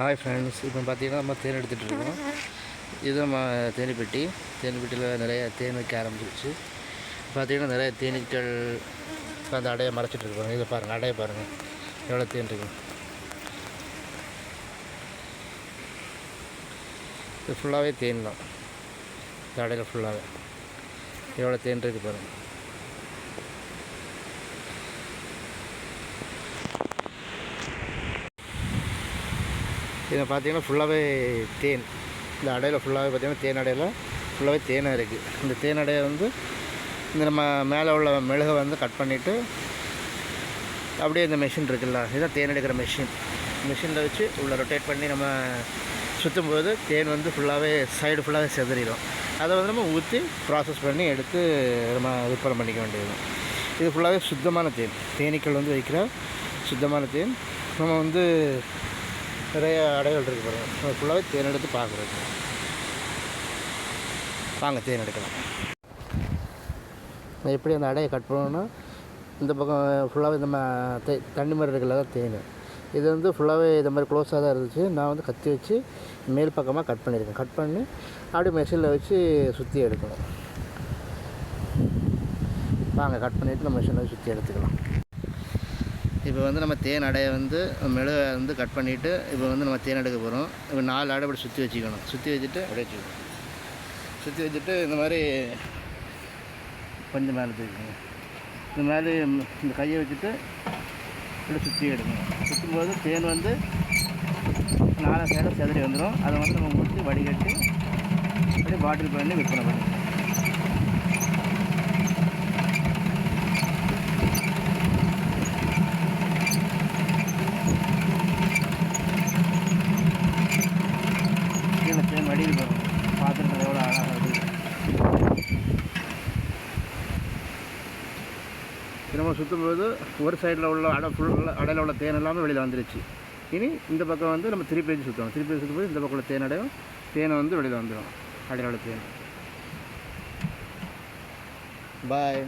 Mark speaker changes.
Speaker 1: Hi friends இப்போ பார்த்தீங்கன்னா நம்ம தேன் எடுத்துகிட்டு இருக்கோம். இது நம்ம தேனிப்பெட்டி தேனிப்பெட்டியில் நிறைய தேன் வைக்க ஆரம்பிச்சிருச்சு. பார்த்தீங்கன்னா நிறைய தேனீக்கள் அந்த அடையை மறைச்சிட்டு இதை பாருங்கள் அடையை பாருங்கள் எவ்வளோ தேன் இருக்கு. இது ஃபுல்லாகவே தேன் தான். இந்த அடையில் ஃபுல்லாகவே எவ்வளோ தேன் இருக்குது பாருங்கள் இதை பார்த்தீங்கன்னா ஃபுல்லாகவே தேன். இந்த அடையில் ஃபுல்லாகவே பார்த்திங்கன்னா தேன் அடையில் ஃபுல்லாகவே தேனாக இருக்குது இந்த தேன் அடையை வந்து இந்த நம்ம மேலே உள்ள மெழுகை வந்து கட் பண்ணிவிட்டு அப்படியே இந்த மிஷின் இருக்குல்ல இதுதான் தேன் எடுக்கிற மிஷின் மிஷினில் வச்சு உள்ள ரொட்டேட் பண்ணி நம்ம சுற்றும் போது தேன் வந்து ஃபுல்லாகவே சைடு ஃபுல்லாகவே செதறிடும். அதை வந்து நம்ம ஊற்றி ப்ராசஸ் பண்ணி எடுத்து நம்ம விற்பனை பண்ணிக்க வேண்டியது இது ஃபுல்லாகவே சுத்தமான தேன். தேனீக்கள் வந்து வைக்கிற சுத்தமான தேன். நம்ம வந்து நிறைய அடைகள் இருக்குது பாருங்கள் ஃபுல்லாகவே தேன் எடுத்து பார்க்குறது. வாங்க தேன் எடுக்கலாம். நான் எப்படி அந்த அடையை கட் பண்ணணும்னா இந்த பக்கம் ஃபுல்லாகவே இந்த தே- தண்ணி மாதிரி இருக்கல தான் தேன். இது வந்து ஃபுல்லாகவே இந்த மாதிரி க்ளோஸாக தான் இருந்துச்சு. நான் வந்து கத்தி வச்சு மேல் பக்கமாக கட் பண்ணியிருக்கேன். கட் பண்ணி அப்படியே மெஷினில் வச்சு சுற்றி எடுக்கணும். வாங்க கட் பண்ணிவிட்டு நம்ம மிஷினில் சுற்றி எடுத்துக்கலாம். இப்போ வந்து நம்ம தேன் அடையை வந்து மெழுகை வந்து கட் பண்ணிவிட்டு இப்போ வந்து நம்ம தேன் எடுக்க போகிறோம் இப்போ நாலு அடை அப்படி சுற்றி வச்சுக்கணும். சுற்றி வச்சுட்டு அப்படியே வச்சுக்கணும். சுற்றி வச்சுட்டு இந்த மாதிரி கொஞ்சம் மேலே தூக்கணும் இந்த மாதிரி இந்த கையை வச்சுட்டு இப்படி சுற்றி எடுக்கணும். சுற்றும் போது தேன் வந்து நாலு சைடும் செதறி வந்துடும் அதை வந்து நம்ம ஊற்றி வடிகட்டி அப்படியே பாட்டில் பண்ணி விற்பனை பண்ணிக்கலாம் வடிவில் வரும். பாத்திரத்தில் எவ்வளோ அழகாக இருக்குது திரும்ப சுற்றும்போது ஒரு சைடில் உள்ள அடை ஃபுல்லாக அடையில் உள்ள தேன் எல்லாமே வெளியில் வந்துருச்சு. இனி இந்த பக்கம் வந்து நம்ம திருப்பி வச்சு சுற்றணும் திருப்பி வச்சு சுற்றும்போது இந்த பக்கம் உள்ள தேன் அடையும். தேனை வந்து வெளியில் வந்துடும் அடையில் உள்ள தேன். பாய்